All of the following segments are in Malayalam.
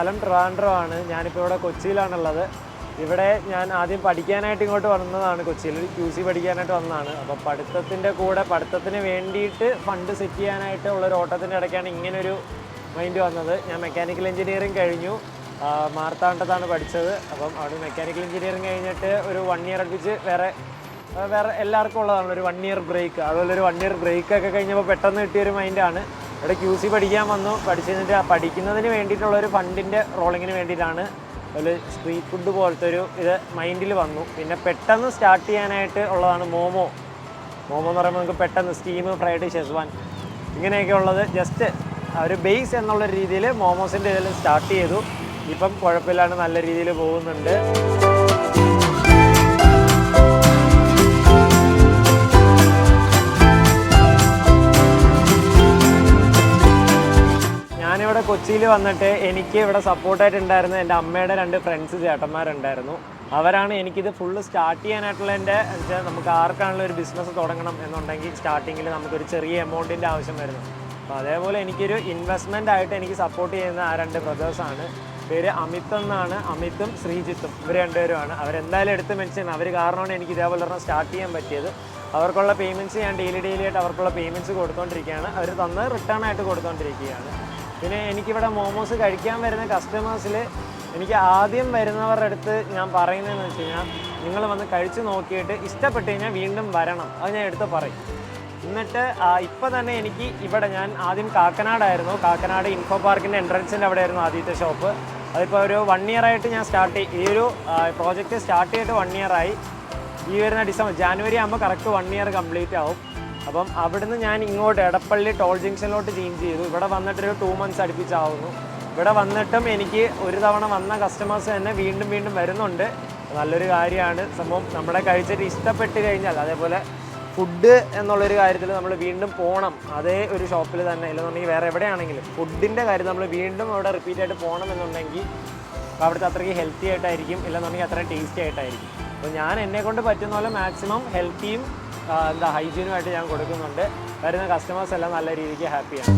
സ്ഥലം ട്രിവാൻഡ്രം ആണ് ഞാനിപ്പോൾ ഇവിടെ കൊച്ചിയിലാണുള്ളത്. ഇവിടെ ഞാൻ ആദ്യം പഠിക്കാനായിട്ട് ഇങ്ങോട്ട് വന്നതാണ് കൊച്ചിയിൽ. ക്യു സി പഠിക്കാനായിട്ട് വന്നതാണ്. അപ്പോൾ പഠിത്തത്തിന്റെ കൂടെ പഠിത്തത്തിന് വേണ്ടിയിട്ട് ഫണ്ട് സെറ്റ് ചെയ്യാനായിട്ട് ഉള്ളൊരു ഓട്ടത്തിന്റെ ഇടയ്ക്കാണ് ഇങ്ങനൊരു മൈൻഡ് വന്നത്. ഞാൻ മെക്കാനിക്കൽ എഞ്ചിനീയറിംഗ് കഴിഞ്ഞു. മാർത്താണ്ടത്താണ് പഠിച്ചത്. അപ്പം അവിടെ മെക്കാനിക്കൽ എഞ്ചിനീയറിംഗ് കഴിഞ്ഞിട്ട് ഒരു വൺ ഇയർ അടുപ്പിച്ച് വേറെ വേറെ എല്ലാവർക്കും ഉള്ളതാണ് ഒരു വൺ ഇയർ ബ്രേക്ക് അതുപോലെ ഒരു വൺ ഇയർ ബ്രേക്ക് ഒക്കെ കഴിഞ്ഞപ്പോൾ പെട്ടെന്ന് കിട്ടിയൊരു മൈൻഡാണ് ഇവിടെ ക്യൂ സി പഠിക്കാൻ വന്നു. പഠിച്ചിട്ട് ആ പഠിക്കുന്നതിന് വേണ്ടിയിട്ടുള്ള ഒരു ഫണ്ടിന്റെ റോളിങ്ങിന് വേണ്ടിയിട്ടാണ് ഒരു സ്ട്രീറ്റ് ഫുഡ് പോലത്തെ ഒരു ഇത് മൈൻഡിൽ വന്നു. പിന്നെ പെട്ടെന്ന് സ്റ്റാർട്ട് ചെയ്യാനായിട്ട് ഉള്ളതാണ് മോമോ. മോമോ എന്ന് പറയുമ്പോൾ നമുക്ക് പെട്ടെന്ന് സ്റ്റീം ഫ്രൈഡ് ഷെസ്വാൻ ഇങ്ങനെയൊക്കെ ഉള്ളത് ജസ്റ്റ് ഒരു ബേസ് എന്നുള്ള രീതിയിൽ മോമോസിന്റെ ഇതിൽ സ്റ്റാർട്ട് ചെയ്തു. ഇപ്പം കുഴപ്പമില്ലാണ്ട് നല്ല രീതിയിൽ പോകുന്നുണ്ട്. ഞാനിവിടെ കൊച്ചിയിൽ വന്നിട്ട് എനിക്ക് ഇവിടെ സപ്പോർട്ടായിട്ട് ഉണ്ടായിരുന്ന എന്റെ അമ്മയുടെ രണ്ട് ഫ്രണ്ട്സ് ചേട്ടന്മാരുണ്ടായിരുന്നു. അവരാണ് എനിക്കിത് ഫുള്ള് സ്റ്റാർട്ട് ചെയ്യാനായിട്ടുള്ള എന്റെ വെച്ചാൽ നമുക്ക് ആർക്കാണല്ലോ ഒരു ബിസിനസ് തുടങ്ങണം എന്നുണ്ടെങ്കിൽ സ്റ്റാർട്ടിങ്ങിൽ നമുക്കൊരു ചെറിയ എമൗണ്ടിന്റെ ആവശ്യം വരുന്നു. അപ്പോൾ അതേപോലെ എനിക്കൊരു ഇൻവെസ്റ്റ്മെന്റ് ആയിട്ട് എനിക്ക് സപ്പോർട്ട് ചെയ്യുന്ന ആ രണ്ട് ബ്രദേഴ്സാണ് പേര് അമിത് എന്നാണ്. അമിതും ശ്രീജിത്തും ഇവർ രണ്ടുപേരുമാണ്. അവരെന്തായാലും എടുത്ത് മെൻഷൻ അവർ കാരണമാണ് എനിക്ക് ഇതേപോലെ ഒരെണ്ണം സ്റ്റാർട്ട് ചെയ്യാൻ പറ്റിയത്. അവർക്കുള്ള പേയ്മെന്റ്സ് ഞാൻ ഡെയിലി ഡെയിലി ആയിട്ട് അവർക്കുള്ള പേയ്മെന്റ്സ് കൊടുത്തുകൊണ്ടിരിക്കുകയാണ് അവർ തന്ന് റിട്ടേൺ ആയിട്ട് കൊടുത്തുകൊണ്ടിരിക്കുകയാണ് പിന്നെ എനിക്കിവിടെ മോമോസ് കഴിക്കാൻ വരുന്ന കസ്റ്റമേഴ്സിൽ എനിക്ക് ആദ്യം വരുന്നവരുടെ അടുത്ത് ഞാൻ പറയുന്നതെന്ന് വെച്ച് കഴിഞ്ഞാൽ നിങ്ങൾ വന്ന് കഴിച്ച് നോക്കിയിട്ട് ഇഷ്ടപ്പെട്ട് കഴിഞ്ഞാൽ വീണ്ടും വരണം. അത് ഞാൻ എടുത്ത് പറയും. എന്നിട്ട് ഇപ്പം തന്നെ എനിക്ക് ഇവിടെ ഞാൻ ആദ്യം കാക്കനാടായിരുന്നു. കാക്കനാട് ഇൻഫോ പാർക്കിന്റെ എൻട്രൻസിന്റെ അവിടെ ആയിരുന്നു ആദ്യത്തെ ഷോപ്പ് അതിപ്പോൾ ഒരു വൺ ഇയർ ആയിട്ട് ഞാൻ സ്റ്റാർട്ട് ചെയ്യും ഈ ഒരു പ്രോജക്റ്റ് സ്റ്റാർട്ട് ചെയ്തിട്ട് വൺ ഇയർ ആയി. ഈ വരുന്ന ഡിസംബർ ജാനുവരി ആകുമ്പോൾ കറക്റ്റ് വൺ ഇയർ കംപ്ലീറ്റ് ആവും. അപ്പം അവിടുന്ന് ഞാൻ ഇങ്ങോട്ട് എടപ്പള്ളി ടോൾ ജംഗ്ഷനിലോട്ട് ചേഞ്ച് ചെയ്തു. ഇവിടെ വന്നിട്ട് ഒരു ടു മന്ത്സ് അടുപ്പിച്ചാവുന്നു. ഇവിടെ വന്നിട്ടും എനിക്ക് ഒരു തവണ വന്ന കസ്റ്റമേഴ്സ് തന്നെ വീണ്ടും വീണ്ടും വരുന്നുണ്ട്. നല്ലൊരു കാര്യമാണ്. സംഭവം നമ്മുടെ കഴിച്ചിട്ട് ഇഷ്ടപ്പെട്ട് കഴിഞ്ഞാൽ അതേപോലെ ഫുഡ് എന്നുള്ളൊരു കാര്യത്തിൽ നമ്മൾ വീണ്ടും പോകണം അതേ ഒരു ഷോപ്പിൽ തന്നെ. ഇല്ലെന്നുണ്ടെങ്കിൽ വേറെ എവിടെയാണെങ്കിലും ഫുഡിന്റെ കാര്യം നമ്മൾ വീണ്ടും അവിടെ റിപ്പീറ്റ് ആയിട്ട് പോകണം എന്നുണ്ടെങ്കിൽ അവിടുത്തെ അത്രയ്ക്ക് ഹെൽത്തി ആയിട്ടായിരിക്കും. ഇല്ലെന്നുണ്ടെങ്കിൽ അത്രയും ടേസ്റ്റി ആയിട്ടായിരിക്കും. അപ്പോൾ ഞാൻ എന്നെ കൊണ്ട് പറ്റുന്ന പോലെ മാക്സിമം ഹെൽത്തിയും എന്താ ഹൈജീനുമായിട്ട് ഞാൻ കൊടുക്കുന്നുണ്ട്. വരുന്ന കസ്റ്റമേഴ്സ് എല്ലാം നല്ല രീതിക്ക് ഹാപ്പിയാണ്.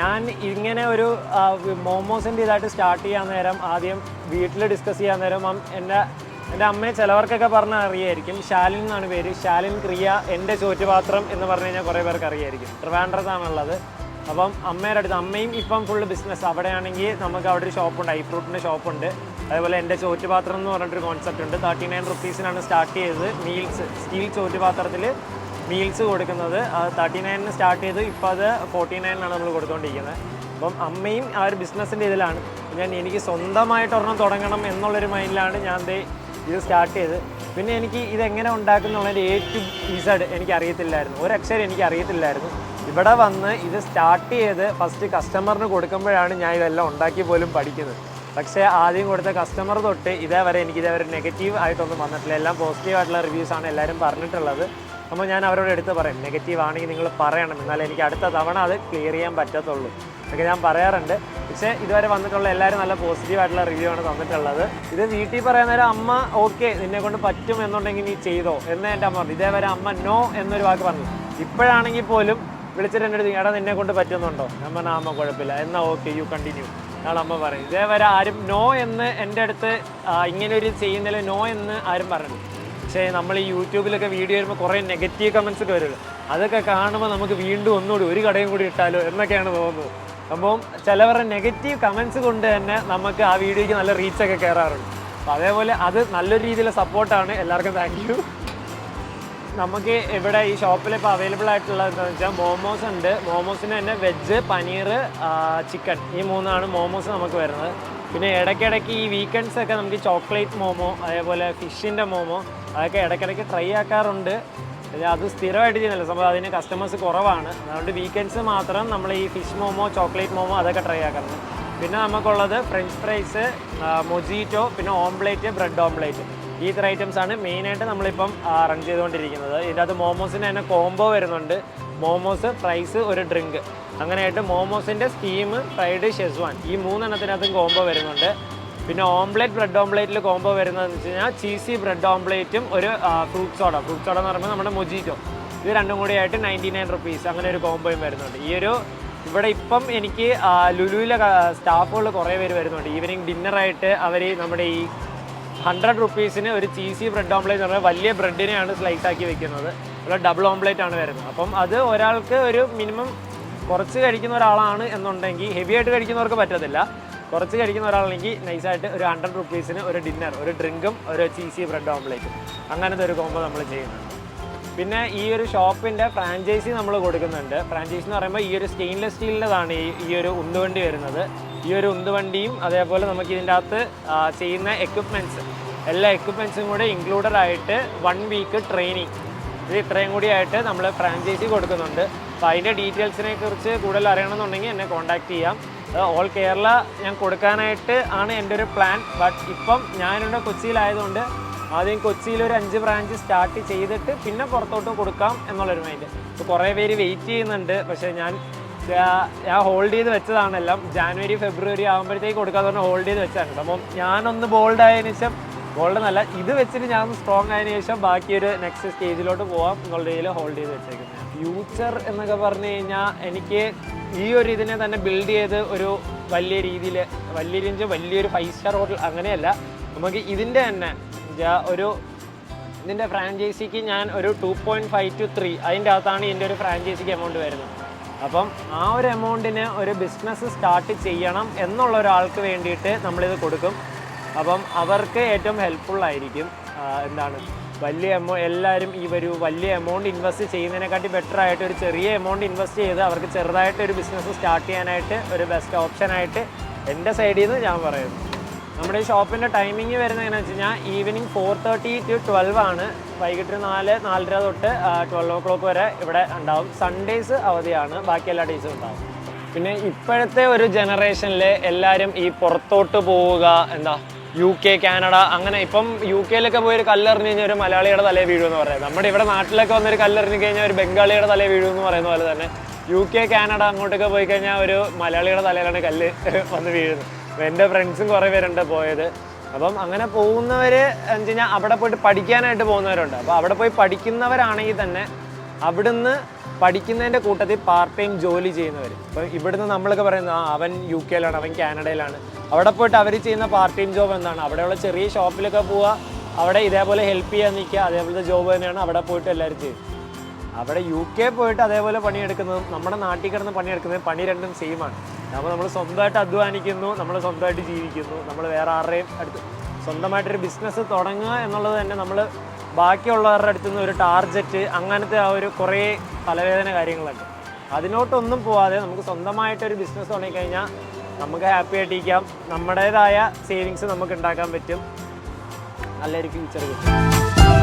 ഞാൻ ഇങ്ങനെ ഒരു മോമോസിന്റെ ഇതായിട്ട് സ്റ്റാർട്ട് ചെയ്യാൻ നേരം ആദ്യം വീട്ടിൽ ഡിസ്കസ് ചെയ്യാൻ നേരം എന്റെ എന്റെ അമ്മയെ ചിലവർക്കൊക്കെ പറഞ്ഞാൽ അറിയായിരിക്കും. ശാലിൻ എന്നാണ് പേര്. ശാലിൻ ക്രിയ എന്റെ ചോറ്റുപാത്രം എന്ന് പറഞ്ഞു കഴിഞ്ഞാൽ കുറേ പേർക്ക് അറിയായിരിക്കും. ട്രിവാൻഡ്രത്താണുള്ളത്. അപ്പം അമ്മയുടെ അടുത്ത് അമ്മയും ഇപ്പം ഫുള്ള് ബിസിനസ് അവിടെയാണെങ്കിൽ നമുക്ക് അവിടെ ഒരു ഷോപ്പുണ്ട് ഐ ഫ്രൂട്ടിന്റെ ഷോപ്പുണ്ട് അതേപോലെ എന്റെ ചോറ്റുപാത്രം എന്ന് പറഞ്ഞിട്ടൊരു കോൺസെപ്റ്റ് ഉണ്ട്. തേർട്ടി നയൻ റുപ്പീസിനാണ് സ്റ്റാർട്ട് ചെയ്തത് മീൽസ് സ്റ്റീൽ ചോറ്റുപാത്രത്തിൽ മീൽസ് കൊടുക്കുന്നത്. തേർട്ടി നയനിന് സ്റ്റാർട്ട് ചെയ്തു. ഇപ്പോൾ അത് ഫോർട്ടി നയനിലാണ് നമ്മൾ കൊടുത്തുകൊണ്ടിരിക്കുന്നത് അപ്പം അമ്മയും ആ ഒരു ബിസിനസ്സിന്റെ ഇതിലാണ്. ഞാൻ എനിക്ക് സ്വന്തമായിട്ട് ഒരെണ്ണം തുടങ്ങണം എന്നുള്ളൊരു മൈൻഡിലാണ് ഞാൻ ഇത് സ്റ്റാർട്ട് ചെയ്ത് പിന്നെ എനിക്ക് ഇതെങ്ങനെ ഉണ്ടാക്കുന്നുള്ളതിന്റെ എ ടു ഇസഡ് എനിക്ക് അറിയത്തില്ലായിരുന്നു ഒരു അക്ഷരം എനിക്ക് അറിയത്തില്ലായിരുന്നു ഇവിടെ വന്ന് ഇത് സ്റ്റാർട്ട് ചെയ്ത് ഫസ്റ്റ് കസ്റ്റമറിന് കൊടുക്കുമ്പോഴാണ് ഞാൻ ഇതെല്ലാം ഉണ്ടാക്കി പോലും പഠിക്കുന്നത്. പക്ഷേ ആദ്യം കൊടുത്ത കസ്റ്റമർ തൊട്ട് ഇതേവരെ എനിക്ക് ഇതേവരെ നെഗറ്റീവ് ആയിട്ടൊന്നും വന്നിട്ടില്ല. എല്ലാം പോസിറ്റീവ് ആയിട്ടുള്ള റിവ്യൂസ് ആണ് എല്ലാവരും പറഞ്ഞിട്ടുള്ളത്. അപ്പോൾ ഞാൻ അവരോട് എടുത്ത് പറയും നെഗറ്റീവ് ആണെങ്കിൽ നിങ്ങൾ പറയണം. എന്നാലേ എനിക്ക് അടുത്ത തവണ അത് ക്ലിയർ ചെയ്യാൻ പറ്റത്തുള്ളൂ. ഒക്കെ ഞാൻ പറയാറുണ്ട്. പക്ഷേ ഇതുവരെ വന്നിട്ടുള്ള എല്ലാവരും നല്ല പോസിറ്റീവ് ആയിട്ടുള്ള റിവ്യൂ ആണ് തന്നിട്ടുള്ളത്. ഇത് വീട്ടിൽ പറയാൻ നേരം അമ്മ ഓക്കെ നിന്നെ കൊണ്ട് പറ്റും എന്നുണ്ടെങ്കിൽ നീ ചെയ്തോ എന്ന് എന്റെ അമ്മ പറഞ്ഞു. ഇതേവരെ അമ്മ നോ എന്നൊരു വാക്ക് പറഞ്ഞു. ഇപ്പോഴാണെങ്കിൽ പോലും വിളിച്ചിട്ട് എന്റെ അടുത്ത് എടാ നിന്നെ കൊണ്ട് പറ്റുന്നുണ്ടോ? ഞാൻ പറഞ്ഞാൽ അമ്മ കുഴപ്പമില്ല. എന്നാൽ ഓക്കെ യു കണ്ടിന്യൂ എന്നാണ് അമ്മ പറയും ഇതേവരെ ആരും നോ എന്ന് എന്റെ അടുത്ത് ഇങ്ങനെ ഒരു ചെയ്യുന്നതിൽ നോ എന്ന് ആരും പറഞ്ഞു പക്ഷേ നമ്മൾ ഈ യൂട്യൂബിലൊക്കെ വീഡിയോ വരുമ്പോൾ കുറേ നെഗറ്റീവ് കമൻസ് ഒക്കെ വരുമല്ലോ അതൊക്കെ കാണുമ്പോൾ നമുക്ക് വീണ്ടും ഒന്നുകൂടി ഒരു കടയും കൂടി ഇട്ടാലോ എന്നൊക്കെയാണ് തോന്നുന്നത്. സംഭവം ചിലവരുടെ നെഗറ്റീവ് കമൻസ് കൊണ്ട് തന്നെ നമുക്ക് ആ വീഡിയോയ്ക്ക് നല്ല റീച്ചൊക്കെ കയറാറുണ്ട്. അപ്പോൾ അതേപോലെ അത് നല്ലൊരു രീതിയിലുള്ള സപ്പോർട്ടാണ് എല്ലാവർക്കും താങ്ക് നമുക്ക് ഇവിടെ ഈ ഷോപ്പിൽ ഇപ്പോൾ അവൈലബിൾ ആയിട്ടുള്ളത് എന്താണെന്ന് വെച്ചാൽ മോമോസ് ഉണ്ട്. മോമോസിന് തന്നെ വെജ് പനീർ ചിക്കൻ. ഈ മൂന്നാണ് മോമോസ് നമുക്ക് വരുന്നത്. പിന്നെ ഇടയ്ക്കിടയ്ക്ക് ഈ വീക്കെൻഡ്സ് ഒക്കെ നമുക്ക് ചോക്ലേറ്റ് മോമോ അതേപോലെ ഫിഷിന്റെ മോമോ അതൊക്കെ ഇടയ്ക്കിടയ്ക്ക് ട്രൈ ആക്കാറുണ്ട്. അത് സ്ഥിരമായിട്ട് ചെയ്യുന്നില്ല. സംഭവം അതിന് കസ്റ്റമേഴ്സ് കുറവാണ്. അതുകൊണ്ട് വീക്കെൻഡ്സ് മാത്രം നമ്മൾ ഈ ഫിഷ് മോമോ ചോക്ലേറ്റ് മോമോ അതൊക്കെ ട്രൈ ആക്കാറുണ്ട്. പിന്നെ നമുക്കുള്ളത് ഫ്രഞ്ച് ഫ്രൈസ് മൊജീറ്റോ പിന്നെ ഓംപ്ലേറ്റ് ബ്രെഡ് ഓംപ്ലേറ്റ് ഈ ഇത്ര ഐറ്റംസ് ആണ് മെയിനായിട്ട് നമ്മളിപ്പം റൺ ചെയ്തുകൊണ്ടിരിക്കുന്നത്. ഇതിനകത്ത് മോമോസിന് തന്നെ കോംബോ വരുന്നുണ്ട്. മോമോസ് ഫ്രൈസ് ഒരു ഡ്രിങ്ക് അങ്ങനെയായിട്ട് മോമോസിന്റെ സ്റ്റീം ഫ്രൈഡ് ഷെസ്വാൻ ഈ മൂന്നെണ്ണത്തിനകത്തും കോംബോ വരുന്നുണ്ട്. പിന്നെ ഓംപ്ലേറ്റ് ബ്രെഡ് ഓംപ്ലേറ്റിൽ കോംബോ വരുന്നതെന്ന് വെച്ച് കഴിഞ്ഞാൽ ചീസി ബ്രെഡ് ഓംപ്ലേറ്റും ഒരു ഫ്രൂട്ട് സോഡ ഫ്രൂട്ട് സോഡ എന്ന് പറയുമ്പോൾ നമ്മുടെ മൊജീറ്റോ ഇത് രണ്ടും കൂടി ആയിട്ട് നയന്റി നയൻ റുപ്പീസ് അങ്ങനെ ഒരു കോംബോയും വരുന്നുണ്ട്. ഈ ഒരു ഇവിടെ ഇപ്പം എനിക്ക് ലുലുവിലെ സ്റ്റാഫുകൾ കുറേ പേര് വരുന്നുണ്ട്. ഈവനിങ് ഡിന്നറായിട്ട് അവർ നമ്മുടെ ഈ ഹൺഡ്രഡ് റുപ്പീസിന് ഒരു ചീസി ബ്രെഡ് ഓംപ്ലേറ്റ് എന്ന് പറഞ്ഞാൽ വലിയ ബ്രെഡിനെയാണ് സ്ലൈസ് ആക്കി വെക്കുന്നത്. ഇവിടെ ഡബിൾ ഓംപ്ലേറ്റ് ആണ് വരുന്നത്. അപ്പം അത് ഒരാൾക്ക് ഒരു മിനിമം കുറച്ച് കഴിക്കുന്ന ഒരാളാണ് എന്നുണ്ടെങ്കിൽ ഹെവി ആയിട്ട് കഴിക്കുന്നവർക്ക് പറ്റത്തില്ല. കുറച്ച് കഴിക്കുന്ന ഒരാളാണെങ്കിൽ നൈസായിട്ട് ഒരു ഹൺഡ്രഡ് റുപ്പീസിന് ഒരു ഡിന്നർ ഒരു ഡ്രിങ്കും ഒരു ചീസി ബ്രെഡ് ഓംപ്ലേറ്റും അങ്ങനത്തെ ഒരു കോംബോ നമ്മൾ ചെയ്യുന്നുണ്ട്. പിന്നെ ഈ ഒരു ഷോപ്പിന്റെ ഫ്രാഞ്ചൈസി നമ്മൾ കൊടുക്കുന്നുണ്ട്. ഫ്രാഞ്ചൈസി എന്ന് പറയുമ്പോൾ ഈ ഒരു സ്റ്റെയിൻലെസ് സ്റ്റീലിന്റെതാണ് ഈ ഈ ഒരു ഉന്തുവണ്ടി വരുന്നത്. ഈ ഒരു ഉന്തുവണ്ടിയും അതേപോലെ നമുക്ക് ഇതിന്റെ അകത്ത് ചെയ്യുന്ന എക്യുപ്മെന്റ്സ് എല്ലാ എക്യുപ്മെന്റ്സും കൂടെ ഇൻക്ലൂഡഡ് ആയിട്ട് വൺ വീക്ക് ട്രെയിനിങ് ഇത് ഇത്രയും കൂടി ആയിട്ട് നമ്മൾ ഫ്രാഞ്ചൈസി കൊടുക്കുന്നുണ്ട്. അപ്പോൾ അതിന്റെ ഡീറ്റെയിൽസിനെ കുറിച്ച് കൂടുതൽ അറിയണമെന്നുണ്ടെങ്കിൽ എന്നെ കോൺടാക്ട് ചെയ്യാം. ഓൾ കേരള ഞാൻ കൊടുക്കാനായിട്ട് ആണ് എന്റെ ഒരു പ്ലാൻ ബട്ട് ഇപ്പം ഞാനിവിടെ കൊച്ചിയിലായതുകൊണ്ട് ആദ്യം കൊച്ചിയിൽ ഒരു അഞ്ച് ബ്രാഞ്ച് സ്റ്റാർട്ട് ചെയ്തിട്ട് പിന്നെ പുറത്തോട്ട് കൊടുക്കാം എന്നുള്ളൊരു മൈൻഡ് ഇപ്പോൾ കുറേ പേര് വെയിറ്റ് ചെയ്യുന്നുണ്ട്. പക്ഷേ ഞാൻ ഞാൻ ഹോൾഡ് ചെയ്ത് വെച്ചതാണെല്ലാം ജാനുവരി ഫെബ്രുവരി ആകുമ്പോഴത്തേക്ക് കൊടുക്കാതെ പറഞ്ഞാൽ ഹോൾഡ് ചെയ്ത് വെച്ചാണ് അപ്പം ഞാനൊന്ന് ബോൾഡ് ആയതിനു ശേഷം ബോൾഡ് എന്നല്ല ഇത് വെച്ചിട്ട് ഞാൻ സ്ട്രോങ് ആയതിനു ശേഷം ബാക്കി ഒരു നെക്സ്റ്റ് സ്റ്റേജിലോട്ട് പോവാം. എന്നുള്ള രീതിയിൽ ഹോൾഡ് ചെയ്ത് വെച്ചേക്കുന്നത്. ഫ്യൂച്ചർ എന്നൊക്കെ പറഞ്ഞു കഴിഞ്ഞാൽ എനിക്ക് ഈ ഒരു ഇതിനെ തന്നെ ബിൽഡ് ചെയ്ത് ഒരു വലിയ രീതിയിൽ വലിയ രീതിയിൽ വലിയൊരു ഫൈവ് സ്റ്റാർ ഹോട്ടൽ അങ്ങനെയല്ല. നമുക്ക് ഇതിന്റെ തന്നെ ഒരു ഇതിന്റെ ഫ്രാഞ്ചൈസിക്ക് ഞാൻ ഒരു two point five two three അതിന്റെ അകത്താണ് ഇതിന്റെ ഒരു ഫ്രാഞ്ചൈസിക്ക് എമൗണ്ട് വരുന്നത്. അപ്പം ആ ഒരു എമൗണ്ടിന് ഒരു ബിസിനസ് സ്റ്റാർട്ട് ചെയ്യണം എന്നുള്ള ഒരാൾക്ക് വേണ്ടിയിട്ട് നമ്മളിത് കൊടുക്കും. അപ്പം അവർക്ക് ഏറ്റവും ഹെൽപ്ഫുൾ ആയിരിക്കും. എന്താണ്? വലിയ എമൗ എല്ലാവരും ഈ ഒരു വലിയ എമൗണ്ട് ഇൻവെസ്റ്റ് ചെയ്യുന്നതിനെക്കാട്ടി ബെറ്റർ ആയിട്ട് ഒരു ചെറിയ എമൗണ്ട് ഇൻവെസ്റ്റ് ചെയ്ത് അവർക്ക് ചെറുതായിട്ട് ഒരു ബിസിനസ് സ്റ്റാർട്ട് ചെയ്യാനായിട്ട് ഒരു ബെസ്റ്റ് ഓപ്ഷനായിട്ട് എന്റെ സൈഡിൽ നിന്ന് ഞാൻ പറയുന്നു. നമ്മുടെ ഈ ഷോപ്പിന്റെ ടൈമിംഗ് വരുന്നത് എങ്ങനെയാണെന്ന് വെച്ച് കഴിഞ്ഞാൽ evening four thirty to twelve ആണ്. വൈകിട്ട് നാല് നാലര തൊട്ട് ട്വൽവ് ഓ ക്ലോക്ക് വരെ ഇവിടെ ഉണ്ടാവും. സൺഡേസ് അവധിയാണ്. ബാക്കി എല്ലാ ഡേയ്സും ഉണ്ടാവും. പിന്നെ ഇപ്പോഴത്തെ ഒരു ജനറേഷനിൽ എല്ലാവരും ഈ പുറത്തോട്ട് പോവുക എന്താ യു കെ കാനഡ അങ്ങനെ ഇപ്പം യു കെയിലൊക്കെ പോയി ഒരു കല്ലെറിഞ്ഞ് കഴിഞ്ഞാൽ ഒരു മലയാളിയുടെ തലേ വീഴുമെന്ന് പറയുന്നത്. നമ്മുടെ ഇവിടെ നാട്ടിലൊക്കെ വന്നൊരു കല്ലെറിഞ്ഞ് കഴിഞ്ഞാൽ ഒരു ബംഗാളിയുടെ തലേ വീഴുമെന്ന് പറയുന്ന പോലെ തന്നെ. യു കെ കാനഡ അങ്ങോട്ടൊക്കെ പോയി കഴിഞ്ഞാൽ ഒരു മലയാളിയുടെ തലയിലാണ് കല്ല് വന്ന് വീഴുന്നത്. എന്റെ ഫ്രണ്ട്സും കുറേ പേരുണ്ട് പോയത്. അപ്പം അങ്ങനെ പോകുന്നവർ എന്ന് കഴിഞ്ഞാൽ അവിടെ പോയിട്ട് പഠിക്കാനായിട്ട് പോകുന്നവരുണ്ട്. അപ്പോൾ അവിടെ പോയി പഠിക്കുന്നവരാണെങ്കിൽ തന്നെ അവിടുന്ന് പഠിക്കുന്നതിന്റെ കൂട്ടത്തിൽ പാർട്ട് ടൈം ജോലി ചെയ്യുന്നവർ ഇപ്പം ഇവിടുന്ന് നമ്മളൊക്കെ പറയുന്നത് ആ അവൻ യു കെയിലാണ് അവൻ കാനഡയിലാണ്. അവിടെ പോയിട്ട് അവർ ചെയ്യുന്ന പാർട്ട് ടൈം ജോബ് എന്താണ്? അവിടെയുള്ള ചെറിയ ഷോപ്പിലൊക്കെ പോവുക അവിടെ ഇതേപോലെ ഹെൽപ്പ് ചെയ്യാൻ നിൽക്കുക അതേപോലത്തെ ജോബ് തന്നെയാണ് അവിടെ പോയിട്ട് എല്ലാവരും ചെയ്യുന്നത് അവിടെ യു കെ പോയിട്ട് അതേപോലെ പണിയെടുക്കുന്നതും നമ്മുടെ നാട്ടിൽ കിടന്ന് പണിയെടുക്കുന്നതും പണി രണ്ടും സെയിം ആണ്. അപ്പോൾ നമ്മൾ സ്വന്തമായിട്ട് അധ്വാനിക്കുന്നു നമ്മൾ സ്വന്തമായിട്ട് ജീവിക്കുന്നു നമ്മൾ വേറെ ആരുടെയും അടുത്ത് സ്വന്തമായിട്ടൊരു ബിസിനസ് തുടങ്ങുക എന്നുള്ളത് തന്നെ നമ്മൾ ബാക്കിയുള്ളവരുടെ അടുത്ത് നിന്ന് ഒരു ടാർജറ്റ് അങ്ങനത്തെ ആ ഒരു കുറേ തലവേദന കാര്യങ്ങളുണ്ട് അതിനോട്ടൊന്നും പോവാതെ നമുക്ക് സ്വന്തമായിട്ടൊരു ബിസിനസ് തുടങ്ങിക്കഴിഞ്ഞാൽ നമുക്ക് ഹാപ്പി ആയിട്ടിരിക്കാം. നമ്മുടേതായ സേവിങ്സ് നമുക്ക് ഉണ്ടാക്കാൻ പറ്റും. നല്ലൊരു ഫ്യൂച്ചർ കിട്ടും.